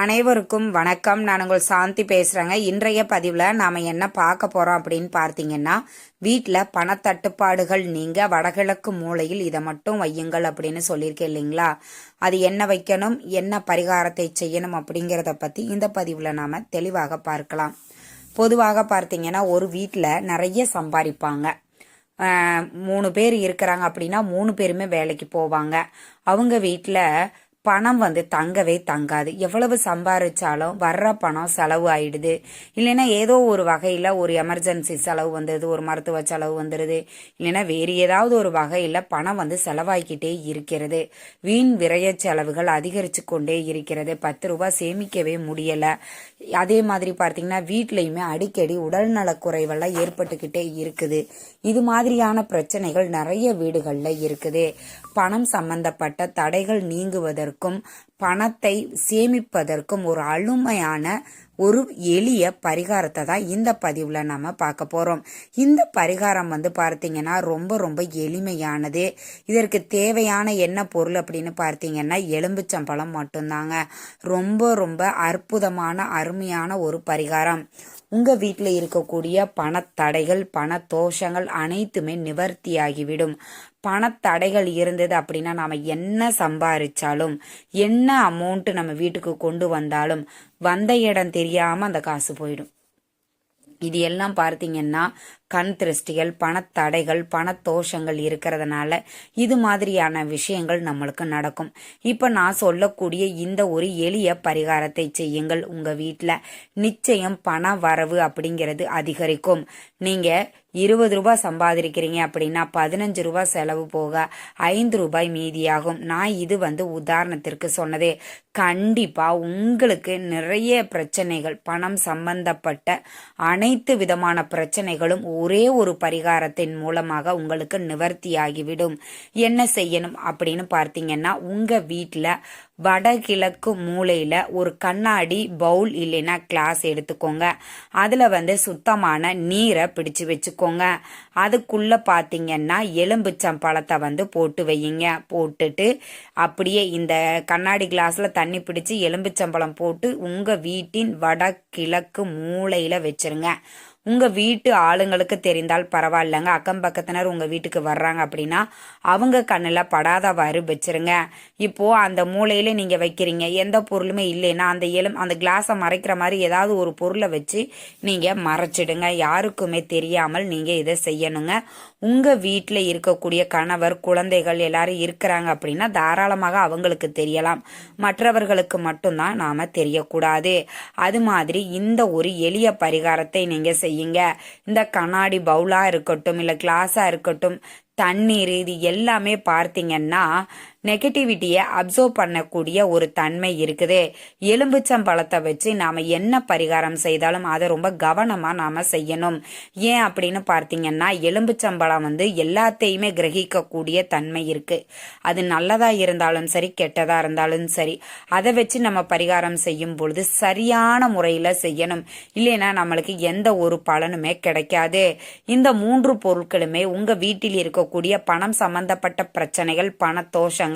அனைவருக்கும் வணக்கம். நான் உங்கள் சாந்தி பேசுகிறேங்க இன்றைய பதிவில் நாம் என்ன பார்க்க போகிறோம் அப்படின்னு பார்த்தீங்கன்னா வீட்டில் பணத்தட்டுப்பாடுகள் நீங்கள் வடகிழக்கு மூலையில் இதை மட்டும் வையுங்கள் அப்படின்னு சொல்லியிருக்கேன் இல்லைங்களா? அது என்ன வைக்கணும்? என்ன பரிகாரத்தை செய்யணும் அப்படிங்கிறத பற்றி இந்த பதிவில் நாம் தெளிவாக பார்க்கலாம். பொதுவாக பார்த்தீங்கன்னா ஒரு வீட்டில் நிறைய சம்பாதிப்பாங்க. மூணு பேர் இருக்கிறாங்க அப்படின்னா மூணு பேருமே வேலைக்கு போவாங்க. அவங்க வீட்டில் பணம் வந்து தங்கவே தங்காது. எவ்வளவு சம்பாதிச்சாலும் வர்ற பணம் செலவு ஆயிடுது. இல்லைன்னா ஏதோ ஒரு வகையில் ஒரு எமர்ஜென்சி செலவு வந்துடுது ஒரு மருத்துவ செலவு வந்துடுது இல்லைன்னா வேறு ஏதாவது ஒரு வகையில் பணம் வந்து செலவாகிக்கிட்டே இருக்கிறது. வீண் விரய செலவுகள் அதிகரித்து கொண்டே இருக்கிறது. பத்து ரூபாய் சேமிக்கவே முடியலை. அதே மாதிரி பார்த்தீங்கன்னா வீட்லேயுமே அடிக்கடி உடல்நலக் குறைவெல்லாம் ஏற்பட்டுக்கிட்டே இருக்குது. இது மாதிரியான பிரச்சனைகள் நிறைய வீடுகளில் இருக்குது. பணம் சம்பந்தப்பட்ட தடைகள் நீங்குவதற்கும் பணத்தை சேமிப்பதற்கும் ஒரு அழுமையான ஒரு எளிய பரிகாரத்தை தான் இந்த பதிவில் நம்ம பார்க்க போகிறோம் இந்த பரிகாரம் வந்து பார்த்தீங்கன்னா ரொம்ப ரொம்ப எளிமையானது. இதற்கு தேவையான என்ன பொருள் அப்படின்னு பார்த்தீங்கன்னா எலும்புச்சம்பழம் மட்டும்தாங்க. ரொம்ப ரொம்ப அற்புதமான அருமையான ஒரு பரிகாரம். உங்கள் வீட்டில் இருக்கக்கூடிய பணத்தடைகள் பண தோஷங்கள் அனைத்துமே நிவர்த்தியாகிவிடும். பணத்தடைகள் இருந்தது அப்படின்னா நாம் என்ன சம்பாதிச்சாலும் என்ன அமௌண்ட்டு நம்ம வீட்டுக்கு கொண்டு வந்தாலும் வந்த இடம் தெரியாமல் அந்த காசு போயிடும். இது எல்லாம் பார்த்தீங்கன்னா கண் திருஷ்டிகள் பணத்தடைகள் பணத்தோஷங்கள் இருக்கிறதுனால இது மாதிரியான விஷயங்கள் நம்மளுக்கு நடக்கும். இப்போ நான் சொல்லக்கூடிய இந்த ஒரு எளிய பரிகாரத்தை செய்யுங்கள். உங்கள் வீட்டில் நிச்சயம் பண வரவு அப்படிங்கிறது அதிகரிக்கும். நீங்கள் இருபது ரூபாய் சம்பாதிக்கிறீங்க அப்படின்னா பதினஞ்சு ரூபாய் செலவு போக ஐந்து ரூபாய் மீதியாகும். நான் இது வந்து உதாரணத்திற்கு சொன்னதே. கண்டிப்பாக உங்களுக்கு நிறைய பிரச்சனைகள் பணம் சம்பந்தப்பட்ட அனைத்து விதமான பிரச்சனைகளும் ஒரே ஒரு பரிகாரத்தின் மூலமாக உங்களுக்கு நிவர்த்தியாகிவிடும். என்ன செய்யணும் அப்படின்னு பார்த்தீங்கன்னா உங்க வீட்டில் வடகிழக்கு மூலையில் ஒரு கண்ணாடி பவுல் இல்லைன்னா கிளாஸ் எடுத்துக்கோங்க. அதில் வந்து சுத்தமான நீரை பிடிச்சு வச்சுக்கோங்க. அதுக்குள்ளே பார்த்தீங்கன்னா எலும்புச்சம்பழத்தை வந்து போட்டு வையுங்க. போட்டுட்டு அப்படியே இந்த கண்ணாடி கிளாஸில் தண்ணி பிடிச்சி எலும்புச்சம்பழம் போட்டு உங்கள் வீட்டின் வடகிழக்கு மூலையில் வச்சிருங்க. உங்க வீட்டு ஆளுங்களுக்கு தெரிந்தால் பரவாயில்லைங்க. அக்கம் பக்கத்தினர் உங்க வீட்டுக்கு வர்றாங்க அப்படின்னா அவங்க கண்ணில் படாதவாறு வச்சிருங்க. இப்போ அந்த மூலையில நீங்க வைக்கிறீங்க. எந்த பொருளுமே இல்லைன்னா அந்த எலும் அந்த கிளாஸை மறைக்கிற மாதிரி ஏதாவது ஒரு பொருளை வச்சு நீங்க மறைச்சிடுங்க. யாருக்குமே தெரியாமல் நீங்க இதை செய்யணுங்க. உங்க வீட்டில் இருக்கக்கூடிய கணவர் குழந்தைகள் எல்லாரும் இருக்கிறாங்க அப்படின்னா தாராளமாக அவங்களுக்கு தெரியலாம். மற்றவர்களுக்கு மட்டும்தான் நாம தெரியக்கூடாது. அது மாதிரி இந்த ஒரு எளிய பரிகாரத்தை நீங்க செய்யுங்க. இந்த கண்ணாடி பவுலா இருக்கட்டும் இல்ல கிளாஸா இருக்கட்டும் தண்ணீர் இது எல்லாமே பார்த்தீங்கன்னா நெகட்டிவிட்டியை அப்சர்வ் பண்ணக்கூடிய ஒரு தன்மை இருக்குது. எலும்புச்சம்பழத்தை வச்சு நாம் என்ன பரிகாரம் செய்தாலும் அதை ரொம்ப கவனமாக நாம் செய்யணும். ஏன் அப்படின்னு பார்த்தீங்கன்னா எலும்புச்சம்பழம் வந்து எல்லாத்தையுமே கிரகிக்கக்கூடிய தன்மை இருக்கு. அது நல்லதாக இருந்தாலும் சரி கெட்டதாக இருந்தாலும் சரி அதை வச்சு நம்ம பரிகாரம் செய்யும் பொழுது சரியான முறையில் செய்யணும். இல்லைன்னா நம்மளுக்கு எந்த ஒரு பலனுமே கிடைக்காது. இந்த மூன்று பொருட்களுமே உங்கள் வீட்டில் இருக்கக்கூடிய பணம் சம்பந்தப்பட்ட பிரச்சனைகள் பண தோஷங்கள்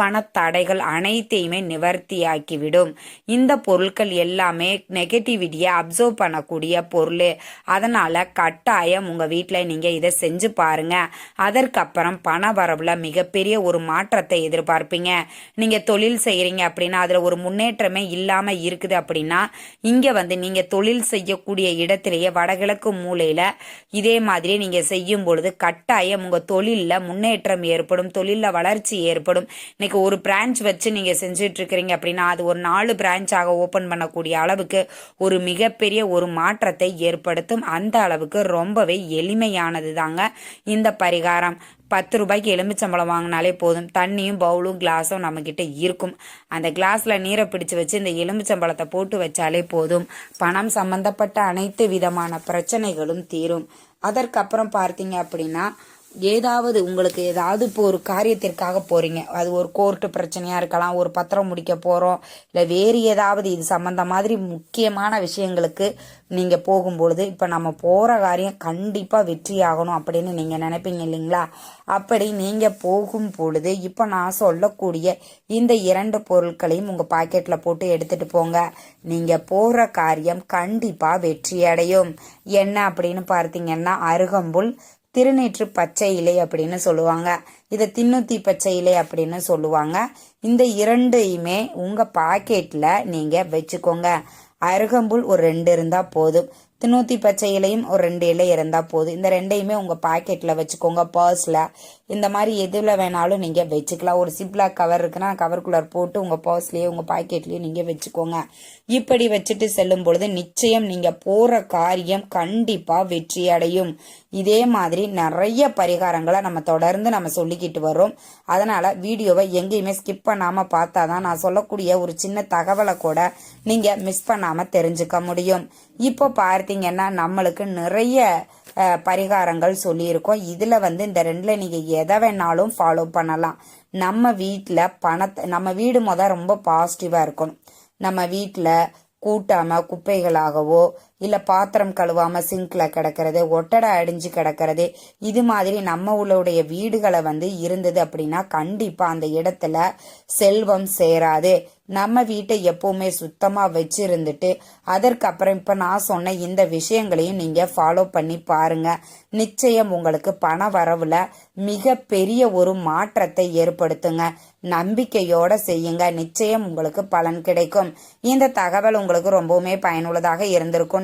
பணத்தடைகள் அனைத்தையுமே நிவர்த்தியாக்கிவிடும். இந்த பொருட்கள் எல்லாமே நெகட்டிவிட்டியை அப்சர்வ் பண்ணக்கூடிய பொருள். அதனால் கட்டாயம் உங்கள் வீட்டில் நீங்கள் இதை செஞ்சு பாருங்க. அதற்கப்புறம் பண வரவில் மிகப்பெரிய ஒரு மாற்றத்தை எதிர்பார்ப்பீங்க. நீங்கள் தொழில் செய்கிறீங்க அப்படின்னா அதில் ஒரு முன்னேற்றமே இல்லாமல் இருக்குது அப்படின்னா இங்கே வந்து நீங்கள் தொழில் செய்யக்கூடிய இடத்திலேயே வடகிழக்கு மூலையில் இதே மாதிரி நீங்கள் செய்யும் பொழுது கட்டாயம் உங்கள் தொழிலில் முன்னேற்றம் ஏற்படும் தொழிலில் வளர்ச்சி ஏற்படும். இன்னைக்கு ஒரு பிரான்ச் வச்சு நீங்க செஞ்சுட்டு இருக்கிறீங்க அப்படின்னா அது ஒரு நாலு பிரான்ச்சாக ஓபன் பண்ணக்கூடிய அளவுக்கு ஒரு மிகப்பெரிய ஒரு மாற்றத்தை ஏற்படுத்தும். அந்த அளவுக்கு ரொம்பவே எளிமையானது தாங்க இந்த பரிகாரம். பத்து ரூபாய்க்கு எலுமிச்சம்பழம் வாங்கினாலே போதும். தண்ணியும் பவுலும் கிளாஸும் நம்மக்கிட்ட இருக்கும். அந்த கிளாஸில் நீரை பிடிச்சு வச்சு இந்த எலுமிச்சம்பழத்தை போட்டு வச்சாலே போதும். பணம் சம்பந்தப்பட்ட அனைத்து விதமான பிரச்சனைகளும் தீரும். அதற்கப்புறம் பார்த்தீங்க அப்படின்னா ஏதாவது உங்களுக்கு ஏதாவது இப்போ ஒரு காரியத்திற்காக போகிறீங்க அது ஒரு கோர்ட்டு பிரச்சனையாக இருக்கலாம் ஒரு பத்திரம் முடிக்க போகிறோம் இல்லை வேறு ஏதாவது இது சம்மந்த மாதிரி முக்கியமான விஷயங்களுக்கு நீங்கள் போகும்பொழுது இப்போ நம்ம போகிற காரியம் கண்டிப்பாக வெற்றி ஆகணும் அப்படின்னு நீங்கள் நினைப்பீங்க இல்லைங்களா? அப்படி நீங்கள் போகும் பொழுது இப்போ நான் சொல்லக்கூடிய இந்த இரண்டு பொருட்களையும் உங்கள் பாக்கெட்டில் போட்டு எடுத்துகிட்டு போங்க. நீங்கள் போகிற காரியம் கண்டிப்பாக வெற்றி அடையும். என்ன அப்படின்னு பார்த்தீங்கன்னா அருகம்புல் திருநீற்று பச்சை இலை அப்படின்னு சொல்லுவாங்க. இதை தின்னுத்தி பச்சை இலை அப்படின்னு சொல்லுவாங்க. இந்த இரண்டையுமே உங்க பாக்கெட்ல நீங்க வச்சுக்கோங்க. அருகம்புல் ஒரு ரெண்டு இருந்தா போதும். தின்னூத்தி பச்சை இலையும் ஒரு ரெண்டு இலை இருந்தா போதும். இந்த ரெண்டையுமே உங்க பாக்கெட்ல வச்சுக்கோங்க. பர்ஸ்ல இந்த மாதிரி எதில் வேணாலும் நீங்கள் வச்சுக்கலாம். ஒரு சிப்லாக் கவர் இருக்குன்னா கவருக்குள்ளர் போட்டு உங்கள் பர்ஸ்லேயே உங்கள் பாக்கெட்லேயே நீங்கள் வச்சுக்கோங்க. இப்படி வச்சுட்டு செல்லும் பொழுது நிச்சயம் நீங்கள் போகிற காரியம் கண்டிப்பாக வெற்றி அடையும். இதே மாதிரி நிறைய பரிகாரங்களை நம்ம தொடர்ந்து நம்ம சொல்லிக்கிட்டு வரோம் அதனால் வீடியோவை எங்கேயுமே ஸ்கிப் பண்ணாமல் பார்த்தா தான் நான் சொல்லக்கூடிய ஒரு சின்ன தகவலை கூட நீங்கள் மிஸ் பண்ணாமல் தெரிஞ்சுக்க முடியும். இப்போ பார்த்தீங்கன்னா நம்மளுக்கு நிறைய பரிகாரங்கள் சொல்லியிருக்கோம். இதில் வந்து இந்த ரெண்டில் நீங்கள் எதை வேணாலும் ஃபாலோ பண்ணலாம். நம்ம வீட்டில் பணத்தை நம்ம வீடு மொதல் ரொம்ப பாசிட்டிவாக இருக்கணும். நம்ம வீட்டில் கூட்டாமல் குப்பைகளாகவோ இல்ல பாத்திரம் கழுவாம சிங்க்ல கிடக்கிறது ஒட்டடை அடிஞ்சு கிடக்கிறது இது மாதிரி நம்ம உள்ளுடைய வீடுகளை வந்து இருந்தது அப்படின்னா கண்டிப்பா அந்த இடத்துல செல்வம் சேராது. நம்ம வீட்டை எப்பவுமே சுத்தமா வச்சிருந்துட்டு அதற்கப்புறம் இப்ப நான் சொன்ன இந்த விஷயங்களையும் நீங்க ஃபாலோ பண்ணி பாருங்க. நிச்சயம் உங்களுக்கு பண வரவுல மிக பெரிய ஒரு மாற்றத்தை ஏற்படுத்துங்க. நம்பிக்கையோட செய்யுங்க. நிச்சயம் உங்களுக்கு பலன் கிடைக்கும். இந்த தகவல் உங்களுக்கு ரொம்பவுமே பயனுள்ளதாக இருந்திருக்கும்.